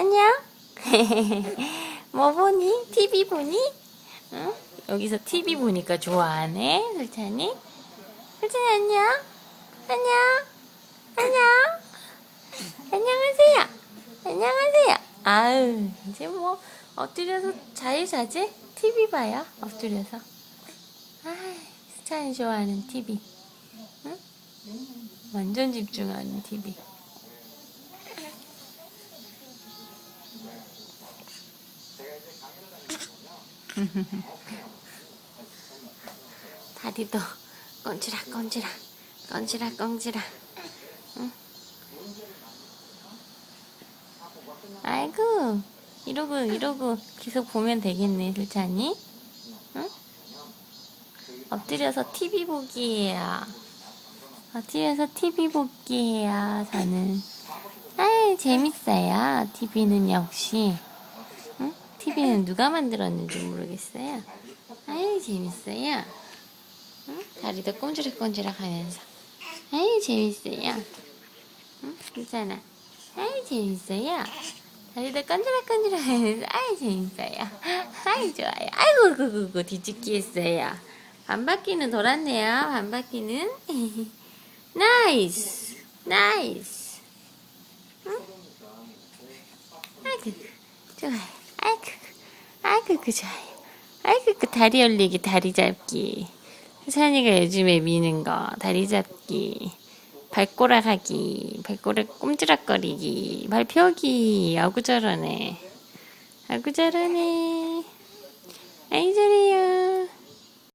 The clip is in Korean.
안녕. 뭐 보니? TV 보니? 응? 여기서 TV 보니까 좋아하네, 설찬이. 설찬이 안녕. 안녕. 안녕. 안녕하세요. 안녕하세요. 아유, 이제 뭐 엎드려서 자유 자재 TV 봐요. 엎드려서. 아, 수찬이 좋아하는 TV. 응? 완전 집중하는 TV. 다리도 꼰지락 꼰지락 꼰지락 꼰지락 응? 아이고 이러고 이러고 계속 보면 되겠네 슬찬이 응? 엎드려서 TV 보기예요 엎드려서 TV 보기예요 저는 아이 재밌어요 TV는 역시 응? TV는 누가 만들었는지 모르겠어요. 아이 재밌어요. 응? 다리도 꼼지락꼼지락 하면서. 아이 재밌어요. 응? 괜찮아. 아이 재밌어요. 다리도 꼼지락꼼지락 하면서. 아이 재밌어요. 아이 좋아요. 아이고 그그그 뒤집기 했어요. 반 바퀴는 돌았네요. 반 바퀴는. 나이스. 나이스. 응? 아이고 좋아요 아이고 그 좋아요 아이고 그 다리 올리기 다리 잡기. 수찬이가 요즘에 미는 거 다리 잡기 발꼬락 하기 발꼬락 꼼지락거리기 발 펴기. 아구 저러네. 아구 저러네. 아이 저래요